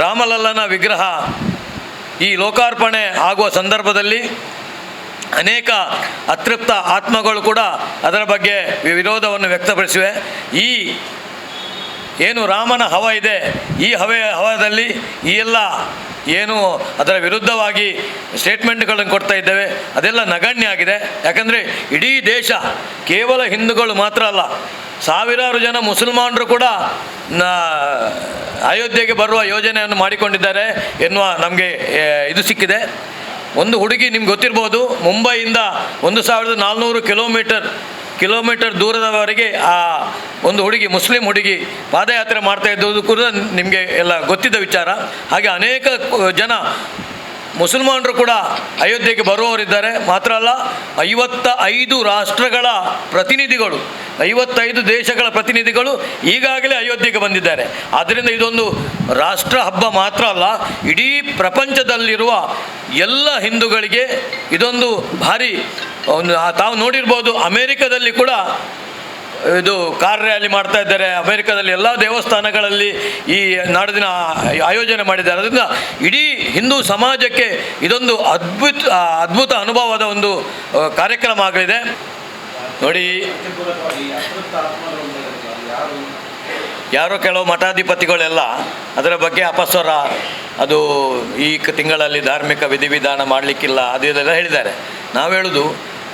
ರಾಮಲಲ್ಲನ ವಿಗ್ರಹ ಈ ಲೋಕಾರ್ಪಣೆ ಆಗುವ ಸಂದರ್ಭದಲ್ಲಿ ಅನೇಕ ಅತೃಪ್ತ ಆತ್ಮಗಳು ಕೂಡ ಅದರ ಬಗ್ಗೆ ವಿರೋಧವನ್ನು ವ್ಯಕ್ತಪಡಿಸಿವೆ. ಈ ಏನು ರಾಮನ ಹವ ಇದೆ, ಈ ಹವೆಯ ಹವದಲ್ಲಿ ಈ ಎಲ್ಲ ಏನು ಅದರ ವಿರುದ್ಧವಾಗಿ ಸ್ಟೇಟ್ಮೆಂಟ್ಗಳನ್ನು ಕೊಡ್ತಾ ಇದ್ದೇವೆ. ಅದೆಲ್ಲ ನಗಣ್ಯ ಆಗಿದೆ. ಯಾಕಂದರೆ ಇಡೀ ದೇಶ ಕೇವಲ ಹಿಂದೂಗಳು ಮಾತ್ರ ಅಲ್ಲ, ಸಾವಿರಾರು ಜನ ಮುಸಲ್ಮಾನರು ಕೂಡ ನ ಅಯೋಧ್ಯೆಗೆ ಬರುವ ಯೋಜನೆಯನ್ನು ಮಾಡಿಕೊಂಡಿದ್ದಾರೆ ಎನ್ನುವ ನಮಗೆ ಇದು ಸಿಕ್ಕಿದೆ. ಒಂದು ಹುಡುಗಿ ನಿಮ್ಗೆ ಗೊತ್ತಿರ್ಬೋದು, ಮುಂಬೈಯಿಂದ ಒಂದು ಸಾವಿರದ ನಾಲ್ನೂರು ಕಿಲೋಮೀಟರ್ ಕಿಲೋಮೀಟರ್ ದೂರದವರೆಗೆ ಆ ಒಂದು ಹುಡುಗಿ, ಮುಸ್ಲಿಂ ಹುಡುಗಿ ಪಾದಯಾತ್ರೆ ಮಾಡ್ತಾ ಇದ್ದುದು ಕೂಡ ನಿಮಗೆ ಎಲ್ಲ ಗೊತ್ತಿದ್ದ ವಿಚಾರ. ಹಾಗೆ ಅನೇಕ ಜನ ಮುಸಲ್ಮಾನರು ಕೂಡ ಅಯೋಧ್ಯೆಗೆ ಬರುವವರಿದ್ದಾರೆ. ಮಾತ್ರ ಅಲ್ಲ ಐವತ್ತ ಐದು ರಾಷ್ಟ್ರಗಳ ಪ್ರತಿನಿಧಿಗಳು, ಐವತ್ತೈದು ದೇಶಗಳ ಪ್ರತಿನಿಧಿಗಳು ಈಗಾಗಲೇ ಅಯೋಧ್ಯೆಗೆ ಬಂದಿದ್ದಾರೆ. ಆದ್ದರಿಂದ ಇದೊಂದು ರಾಷ್ಟ್ರ ಹಬ್ಬ ಮಾತ್ರ ಅಲ್ಲ, ಇಡೀ ಪ್ರಪಂಚದಲ್ಲಿರುವ ಎಲ್ಲ ಹಿಂದೂಗಳಿಗೆ ಇದೊಂದು ಭಾರಿ, ಒಂದು ತಾವು ನೋಡಿರ್ಬೋದು ಅಮೇರಿಕದಲ್ಲಿ ಕೂಡ ಇದು ಕಾರ್ ರ್ಯಾಲಿ ಮಾಡ್ತಾ ಇದ್ದಾರೆ. ಅಮೆರಿಕದಲ್ಲಿ ಎಲ್ಲ ದೇವಸ್ಥಾನಗಳಲ್ಲಿ ಈ ನಾಡಿನ ಆಯೋಜನೆ ಮಾಡಿದ್ದಾರೆ. ಅದರಿಂದ ಇಡೀ ಹಿಂದೂ ಸಮಾಜಕ್ಕೆ ಇದೊಂದು ಅದ್ಭುತ ಅದ್ಭುತ ಅನುಭವದ ಒಂದು ಕಾರ್ಯಕ್ರಮ ಆಗಲಿದೆ. ನೋಡಿ. ಯಾರೋ ಕೆಲವು ಮಠಾಧಿಪತಿಗಳೆಲ್ಲ ಅದರ ಬಗ್ಗೆ ಅಪಸ್ವರ, ಅದು ಈ ತಿಂಗಳಲ್ಲಿ ಧಾರ್ಮಿಕ ವಿಧಿವಿಧಾನ ಮಾಡಲಿಕ್ಕಿಲ್ಲ, ಅದು ಇದೆಲ್ಲ ಹೇಳಿದ್ದಾರೆ. ನಾವು ಹೇಳುದು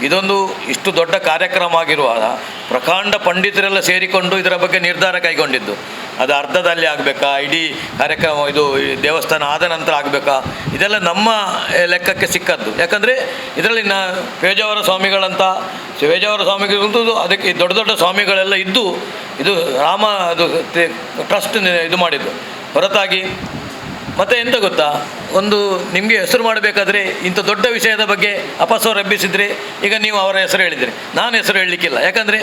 ಇದೊಂದು ಇಷ್ಟು ದೊಡ್ಡ ಕಾರ್ಯಕ್ರಮ ಆಗಿರುವಾಗ ಪ್ರಕಾಂಡ ಪಂಡಿತರೆಲ್ಲ ಸೇರಿಕೊಂಡು ಇದರ ಬಗ್ಗೆ ನಿರ್ಧಾರ ಕೈಗೊಂಡಿದ್ದು. ಅದು ಅರ್ಧದಲ್ಲಿ ಆಗಬೇಕಾ? ಇಡೀ ಕಾರ್ಯಕ್ರಮ ಇದು ದೇವಸ್ಥಾನ ಆದ ನಂತರ ಆಗಬೇಕಾ? ಇದೆಲ್ಲ ನಮ್ಮ ಲೆಕ್ಕಕ್ಕೆ ಸಿಕ್ಕದ್ದು. ಯಾಕಂದರೆ ಇದರಲ್ಲಿ ನಾ ಪೇಜಾವರ ಸ್ವಾಮಿಗಳಂತ, ಪೇಜಾವರ ಸ್ವಾಮಿಗಳಂತೂ ಅದಕ್ಕೆ ದೊಡ್ಡ ದೊಡ್ಡ ಸ್ವಾಮಿಗಳೆಲ್ಲ ಇದ್ದು ಇದು ರಾಮ ಅದು ಟ್ರಸ್ಟ್ ಇದು ಮಾಡಿದ್ದು. ಹೊರತಾಗಿ ಮತ್ತೆ ಎಂತ ಗೊತ್ತಾ? ಒಂದು ನಿಮಗೆ ಹೆಸರು ಮಾಡಬೇಕಾದ್ರೆ ಇಂಥ ದೊಡ್ಡ ವಿಷಯದ ಬಗ್ಗೆ ಅಪಸ್ವರ ಎಬ್ಬಿಸಿದರೆ ಈಗ ನೀವು ಅವರ ಹೆಸರು ಹೇಳಿದರೆ. ನಾನು ಹೆಸರು ಹೇಳಲಿಕ್ಕಿಲ್ಲ. ಯಾಕಂದರೆ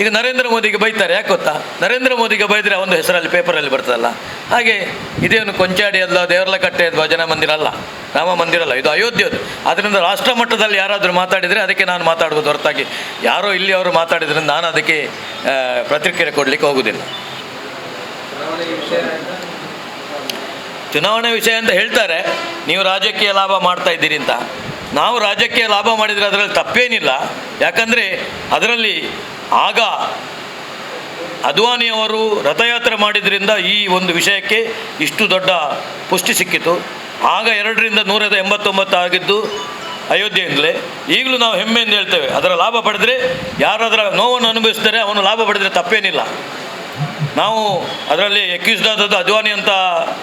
ಈಗ ನರೇಂದ್ರ ಮೋದಿಗೆ ಬೈತಾರೆ. ಯಾಕೆ ಗೊತ್ತಾ? ನರೇಂದ್ರ ಮೋದಿಗೆ ಬೈದರೆ ಒಂದು ಹೆಸರಲ್ಲಿ ಪೇಪರಲ್ಲಿ ಬರ್ತದಲ್ಲ. ಹಾಗೆ ಇದೇನು ಕೊಂಚಾಡಿ ಅಲ್ಲ ದೇವರಲ ಕಟ್ಟೆ ಜನ ಮಂದಿರ ಅಲ್ಲ? ರಾಮ ಮಂದಿರ ಅಲ್ಲ? ಇದು ಅಯೋಧ್ಯೆದು. ಅದರಿಂದ ರಾಷ್ಟ್ರ ಮಟ್ಟದಲ್ಲಿ ಯಾರಾದರೂ ಮಾತಾಡಿದರೆ ಅದಕ್ಕೆ ನಾನು ಮಾತಾಡ್ಬೋದು ಹೊರತಾಗಿ. ಯಾರೋ ಇಲ್ಲಿ ಅವರು ಮಾತಾಡಿದ್ರಿಂದ ನಾನು ಅದಕ್ಕೆ ಪ್ರತಿಕ್ರಿಯೆ ಕೊಡಲಿಕ್ಕೆ ಹೋಗುವುದಿಲ್ಲ ಚುನಾವಣೆ ವಿಷಯ ಅಂತ ಹೇಳ್ತಾರೆ, ನೀವು ರಾಜಕೀಯ ಲಾಭ ಮಾಡ್ತಾ ಇದ್ದೀರಿ ಅಂತ. ನಾವು ರಾಜಕೀಯ ಲಾಭ ಮಾಡಿದರೆ ಅದರಲ್ಲಿ ತಪ್ಪೇನಿಲ್ಲ. ಯಾಕಂದರೆ ಅದರಲ್ಲಿ ಆಗ ಅದ್ವಾನಿಯವರು ರಥಯಾತ್ರೆ ಮಾಡಿದ್ರಿಂದ ಈ ಒಂದು ವಿಷಯಕ್ಕೆ ಇಷ್ಟು ದೊಡ್ಡ ಪುಷ್ಟಿ ಸಿಕ್ಕಿತು. ಆಗ ಎರಡರಿಂದ ನೂರ ಎಂಬತ್ತೊಂಬತ್ತು ಆಗಿದ್ದು ಅಯೋಧ್ಯೆಯಿಂದಲೇ. ಈಗಲೂ ನಾವು ಹೆಮ್ಮೆಯಿಂದ ಹೇಳ್ತೇವೆ, ಅದರ ಲಾಭ ಪಡೆದರೆ ಯಾರಾದರೂ ನೋವನ್ನು ಅನುಭವಿಸಿದರೆ ಅವನು ಲಾಭ ಪಡೆದರೆ ತಪ್ಪೇನಿಲ್ಲ. ನಾವು ಅದರಲ್ಲಿ ಎಕ್ಯೂಸ್ಡ್ ಆದದ್ದು ಅದ್ವಾನಿ ಅಂತ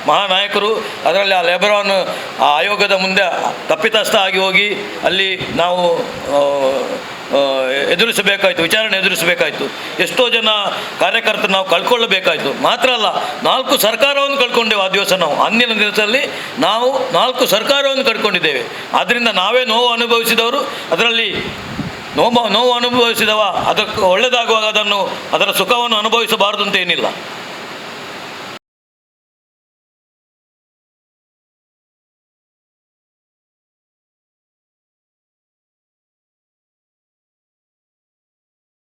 ಮಹಾನಾಯಕರು, ಅದರಲ್ಲಿ ಆ ಲೆಬರಾನ್, ಆ ಆಯೋಗದ ಮುಂದೆ ತಪ್ಪಿತಸ್ಥ ಆಗಿ ಹೋಗಿ ಅಲ್ಲಿ ನಾವು ಎದುರಿಸಬೇಕಾಯಿತು, ವಿಚಾರಣೆ ಎದುರಿಸಬೇಕಾಯಿತು. ಎಷ್ಟೋ ಜನ ಕಾರ್ಯಕರ್ತರು ನಾವು ಕಳ್ಕೊಳ್ಳಬೇಕಾಯಿತು. ಮಾತ್ರ ಅಲ್ಲ, ನಾಲ್ಕು ಸರ್ಕಾರವನ್ನು ಕಳ್ಕೊಂಡೆವು ಆ ದಿವಸ ನಾವು. ಅಂದಿನ ದಿವಸದಲ್ಲಿ ನಾವು ನಾಲ್ಕು ಸರ್ಕಾರವನ್ನು ಕಳ್ಕೊಂಡಿದ್ದೇವೆ. ಆದ್ದರಿಂದ ನಾವೇ ನೋವು ಅನುಭವಿಸಿದವರು, ಅದರಲ್ಲಿ ನೋವು ನೋವು ಅನುಭವಿಸಿದವ ಅದಕ್ಕೆ ಒಳ್ಳೆಯದಾಗುವಾಗ ಅದನ್ನು ಅದರ ಸುಖವನ್ನು ಅನುಭವಿಸಬಾರದು ಅಂತ ಏನಿಲ್ಲ.